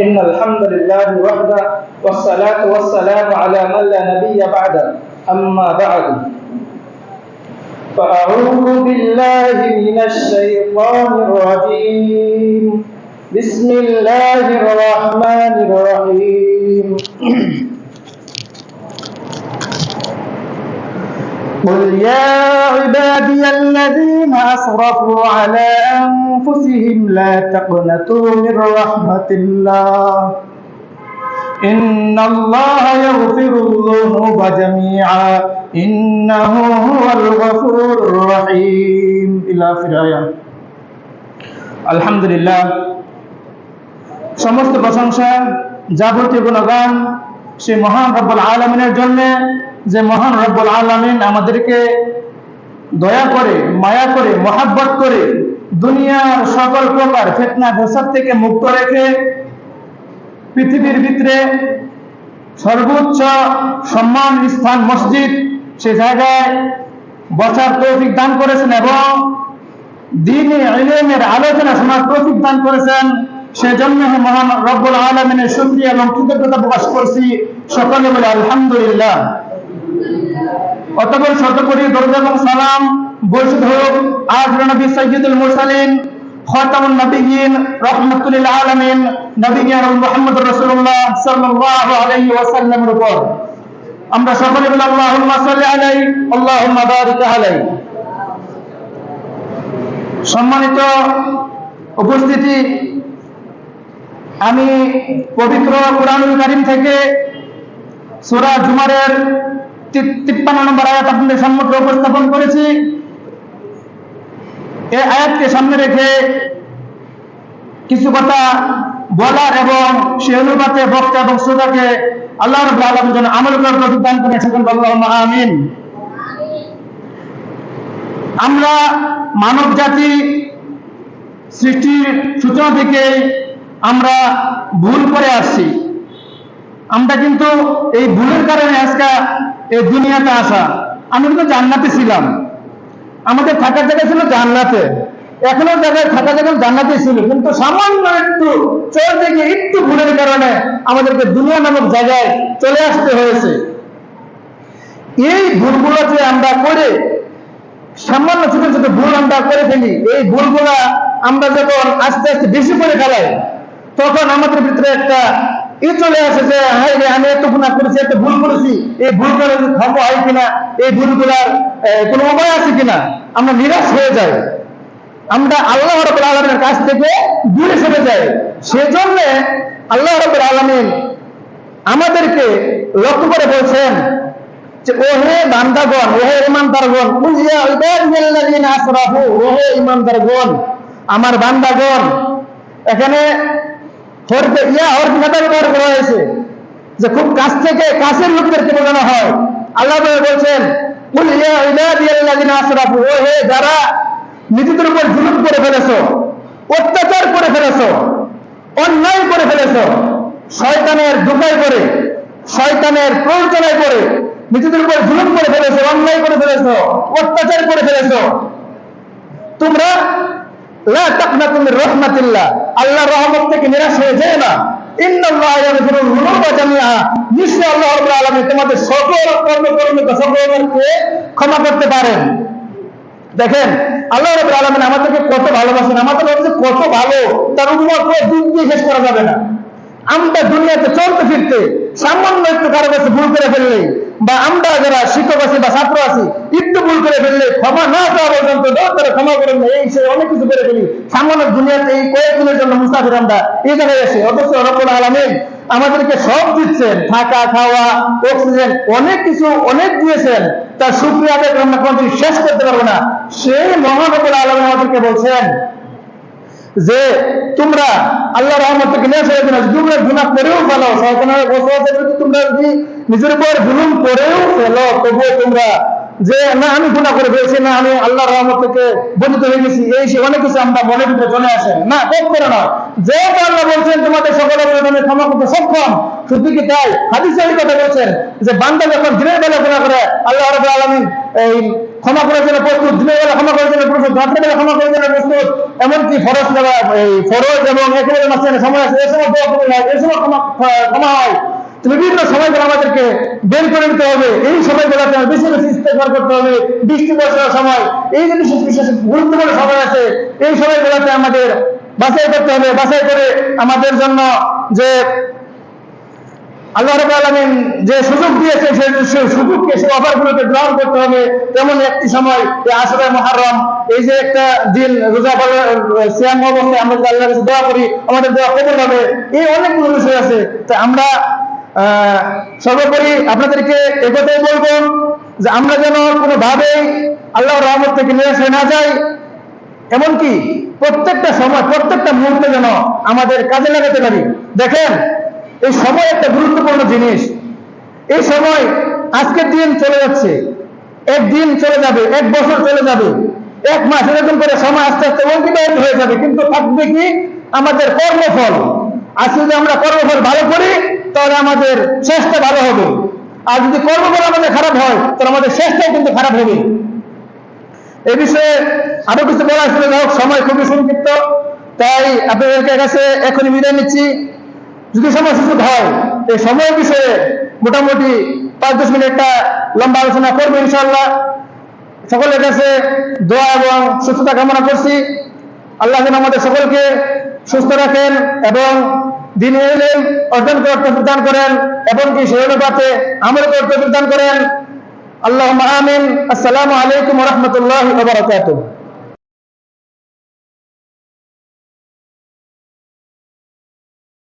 إن الحمد لله وحده والصلاة والسلام على من لا نبي بعده. أما بعد. فأعوذ بالله من الشيطان الرجيم. بسم الله الرحمن الرحيم. قل يا عبادي الذين أسرفوا على أنفسهم لا تقنطوا من رحمة الله إن الله يغفر الذنوب جميعا إنه هو الغفور الرحيم إلى آخر الآية আলহামদুলিল্লাহ সমস্ত প্রশংসা যাবতীয় গুণগান সে মহান রব্বুল আলমিনের জন্য, যে মহান রব্বুল আলমিন আমাদেরকে দয়া করে, মায়া করে, মহাব্বত করে দুনিয়ার সকল প্রকার ফেতনা ফেসাদ থেকে মুক্ত রেখে পৃথিবীর ভিতরে সর্বোচ্চ সম্মান, স্থান, মসজিদ সে জায়গায় বসার তৌফিক দান করেছেন এবং দিনে ইলমের আলোচনা শোনার তৌফিক দান করেছেন। সেজন্য মহান রব্বুল আলমিনের শুক্রিয়া এবং কৃতজ্ঞতা প্রকাশ করছি। সকলে বলে, আলহামদুলিল্লাহ। অতপর শত করি এবং সালাম বর্ষিত হোক নবী সৈয়দুল মুরসালিন রাহমাতুল আলামিন নবিয়ান মুহাম্মদ রাসূলুল্লাহ সাল্লাল্লাহু আলাইহি ওয়াসাল্লামের উপর। আমরা সকলে বলি, আল্লাহুম্মা সাল্লি আলাইহি আল্লাহুম্মা বারিক আলাইহি সম্মানিত উপস্থিতি, আমি পবিত্র কোরআনুল কারীম থেকে সূরা জুমারের তিপ্পান্ন নম্বর আয়াত আপনাদের সম্মুখে উপস্থাপন করেছি। এই আয়াতকে সামনে রেখে কিছু কথা বলার এবং সে অনুপাতে বক্তা এবং শ্রোতাকে আল্লাহ রব আলম যেন আমল করার তৌফিক দান করে সকল আল্লাহ আমিন। আমরা মানব জাতি সৃষ্টির সূচনা থেকে আমরা ভুল করে আসছি। আমরা কিন্তু এই ভুলের কারণে আজকে এই দুনিয়াতে আসা। আমি কিন্তু জান্নাতে ছিলাম। আমাদের থাকার জায়গা ছিল জান্নাতে। এখনও জায়গায় থাকা জায়গা জান্নাতে ছিল। কিন্তু সামান্য একটু চলতে গিয়ে একটু ভুলের কারণে আমাদেরকে দুনিয়া নামক জায়গায় চলে আসতে হয়েছে। এই ভুলগুলো যে আমরা করে, সামান্য ছোট ছোট ভুল আমরা করে ফেলি। এই ভুলগুলা আমরা যখন আস্তে আস্তে বেশি করে ফেলাই, তখন আমাদের ভিতরে একটা এ চলে আসে যে হাই রে, আমি এত গুণা করেছি, এত ভুল করেছি। এই ভুল করে ক্ষমা হয় কিনা, এই ভুলগুলার কোনো উপায় আছে কিনা? আমরা নিরাশ হয়ে যাই। আমরা আল্লাহ রবুল আলমের কাছ থেকে দূরে সরে যাই। সেজন্য আল্লাহ রবুল আলমিন আমাদেরকে লক্ষ্য করে বলছেন যে, ওহে বান্দাগণ, ওহে ইমানদারগণ ওহে ইমানদারগণ আমার বান্দাগণ, এখানে হরকে ইয়া হরকে মেটা ব্যবহার করা হয়েছে। যে খুব কাছ থেকে কাছের লোকদেরকে বোঝানো হয়। আল্লাহ বলছেন কুলিয়া ইবাদিয়াল্লাযিনা আসরাফু ওহে যারা নিজেদের উপর জুলুম করে ফেলেছো, অত্যাচার করে ফেলেছো, অন্যায় করে ফেলেছো, শয়তানের দুপায় করে শয়তানের প্রয়োজনায় করে নিজেদের উপর জুলুম করে ফেলেছো, অন্যায় করে ফেলেছো, অত্যাচার করে ফেলেছো, তোমরা আল্লাহর রহমত থেকে নিরাশ হয়ে যেও না। আল্লাহ তোমাদের ক্ষমা করতে পারেন। দেখেন, আল্লাহ আমাদেরকে কত কত ভালো শেষ করা যাবে না। আমরা দুনিয়াতে চলতে ফিরতে সামান্য একটু কারও কাছে ভুল করে ফেললে বা আমরা যারা শিক্ষক আছি বা ছাত্র আছি, একটু ভুল করে ফেললে ক্ষমা না চাওয়া পর্যন্ত তারা ক্ষমা করেন না এই সে অনেক কিছু করে ফেলি। সামান্য দুনিয়াতে এই কয়েকদিনের জন্য মুসাফির আমরা এই জায়গায় এসে, অথচ রব্বুল আলামিন আমাদেরকে সব দিচ্ছেন। থাকা, খাওয়া অক্সিজেন অনেক কিছু অনেক দিয়েছেন। তার আদায় আমরা কোনদিন শেষ করতে পারব না। সেই মহানবুল আলম আমাদেরকে বলছেন যে, তোমরা আল্লাহ রহমত থেকে নিয়ে আসে না তোমরা গুণা করেও ফেলো প্রতি তোমরা যদি নিজের উপর জুলুম করেও ফেলো। তবুও তোমরা যে, না, আমি গুণা করে ফেলছি, না, আমি আল্লাহ রহমত থেকে বঞ্চিত হয়ে গেছি এই সে অনেক কিছু আমরা মনের ভিতরে চলে আসে। না কম করে না। যে আল্লাহ বলছেন, তোমাদের সকল অপরাধে ক্ষমা করতে সক্ষম। শুধু কি তাই? হাদিস কথা বলছেন যে, বান্দা যখন দিনের বেলা গুণা করে, আল্লাহ রব আলমিন এই ক্ষমা করার জন্য প্রস্তুত, দিনের বেলা ক্ষমা করার জন্য প্রস্তুত রাত্রে বেলা ক্ষমা করার জন্য প্রস্তুত, এমনকি ফরজ এই ফরজ এবং একেবারে মাঝখানে সময় আছে এই সময় দোয়া কবুল হয় সময় ক্ষমা ক্ষমা হয়। বিভিন্ন সময়গুলো আমাদেরকে বের করে নিতে হবে। এই সময়গুলোতে বেশি বেশি ইস্তেফার করতে হবে, বৃষ্টি বর্ষার সময়। এই যে বিশেষ বিশেষ গুরুত্বপূর্ণ সময় আছে, এই সময়গুলোতে আমাদের বাছাই করতে হবে। বাছাই করে আমাদের জন্য যে আল্লাহ রব আলমিন যে সুযোগ দিয়েছে সেই সুযোগকে সেই অফারগুলোকে গ্রহণ করতে হবে। তেমন একটি সময় এই আসরে মহারম এই যে একটা দিন রোজা শ্যাম অবস্থায় আমরা যদি আল্লাহর কাছে দোয়া করি, আমাদের দোয়া কবুল হবে। এই অনেকগুলো বিষয় আছে। তো আমরা সর্বোপরি আপনাদেরকে একথাই বলব যে আমরা যেন কোনোভাবেই আল্লাহর রহমত থেকে নিরাশ হয়ে না যাই, এমনকি প্রত্যেকটা সময়, প্রত্যেকটা মুহূর্তে যেন আমাদের কাজে লাগাতে পারি। দেখেন, এই সময় একটা গুরুত্বপূর্ণ জিনিস। এই সময় আজকের দিন চলে যাচ্ছে, একদিন চলে যাবে, এক বছর চলে যাবে, এক মাস, এরকম করে সময় আস্তে আস্তে অতিবাহিত হয়ে যাবে। কিন্তু থাকবে কি? আমাদের কর্মফল। আজকে যদি আমরা কর্মফল ভালো করি তাহলে আমাদের শেষটা ভালো হবে। আর যদি কর্মফল আমাদের খারাপ হয়, তাহলে আমাদের শেষটাও কিন্তু খারাপ হবে। এ বিষয়ে আরও কিছু বলা যাই হোক, সময় খুবই সংক্ষিপ্ত। তাই আপনাদের কাছে এখনই বিদায় নিচ্ছি। যদি সময় সুযোগ হয়, এই সময়ের বিষয়ে মোটামুটি পাঁচ দশ মিনিট একটা লম্বা আলোচনা করব ইনশাল্লাহ সকলের কাছে দোয়া এবং সুস্থতা কামনা করছি। আল্লাহ যেন আমাদের সকলকে সুস্থ রাখেন এবং দিন অর্জন করতে প্রদান করেন এবং কি আমল করতে প্রদান করেন। আল্লাহ আমিন। আসসালামু আলাইকুম রহমতুল্লাহ